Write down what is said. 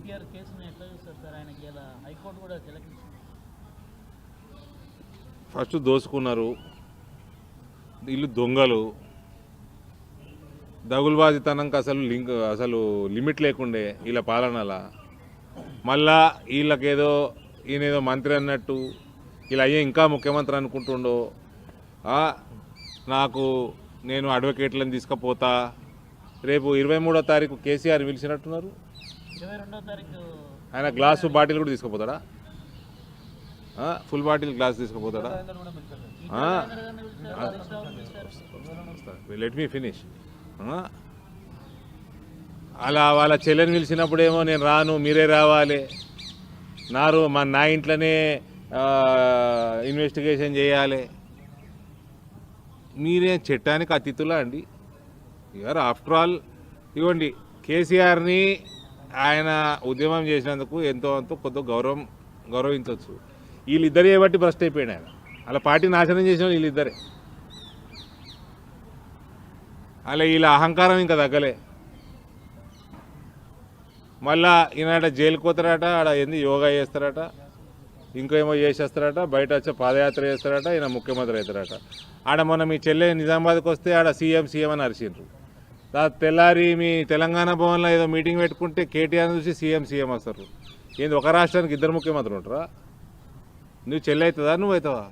కేటీఆర్ కేసును ఎట్లా చూస్తారు సార్? ఆయనకి ఇలా హైకోర్టు కూడా తిలకించింది. ఫస్ట్ దోసుకున్నారు. వీళ్ళు దొంగలు. దగులుబాజితనంకి అసలు లింక్ అసలు లిమిట్ లేకుండే వీళ్ళ పాలనల. మళ్ళా వీళ్ళకేదో ఈయనేదో మంత్రి అన్నట్టు ఇలా అయ్యే ఇంకా ముఖ్యమంత్రి అనుకుంటుండో నాకు నేను అడ్వకేట్లను తీసుకుపోతా రేపు ఇరవై మూడో తారీఖు కేసీఆర్ పిలిచినట్టున్నారు. ఆయన గ్లాసు బాటిల్ కూడా తీసుకుపోతాడా? ఫుల్ బాటిల్ గ్లాస్ తీసుకుపోతాడా. లెట్ మీ ఫినిష్ అలా వాళ్ళ చెల్లెని పిలిచినప్పుడేమో నేను రాను మీరే రావాలి. నారు మా నా ఇంట్లోనే ఇన్వెస్టిగేషన్ చేయాలి. మీరే చట్టానికి అతిథులా అండి? యూఆర్ ఆఫ్టర్ ఆల్ ఇవ్వండి కేసీఆర్ని ఆయన ఉద్యమం చేసినందుకు ఎంతో అంత కొంత గౌరవం గౌరవించవచ్చు వీళ్ళిద్దరే బట్టి భ్రష్ట్ అయిపోయాడు ఆయన. అలా పార్టీ నాశనం చేసిన వాళ్ళు వీళ్ళిద్దరే. అలా వీళ్ళ అహంకారం ఇంకా తగ్గలే. మళ్ళా ఈనాడ జైలుకి పోతారట ఆడ ఏంది యోగా చేస్తారట ఇంకేమో చేసేస్తారట బయట వచ్చి పాదయాత్ర చేస్తారట ఈయన ముఖ్యమంత్రి అవుతారట. ఆడ మొన్న మీ చెల్లె నిజామాబాద్కి వస్తే ఆడ సీఎం సీఎం అని అరిచిండ్రు. తెల్లారి మీ తెలంగాణ భవన్లో ఏదో మీటింగ్ పెట్టుకుంటే కేటీఆర్ చూసి సీఎం సీఎం వస్తారు. ఏంది ఒక రాష్ట్రానికి ఇద్దరు ముఖ్యమంత్రులు ఉంటారా? నువ్వు చెల్లి అవుతుందా నువ్వు అవుతావా?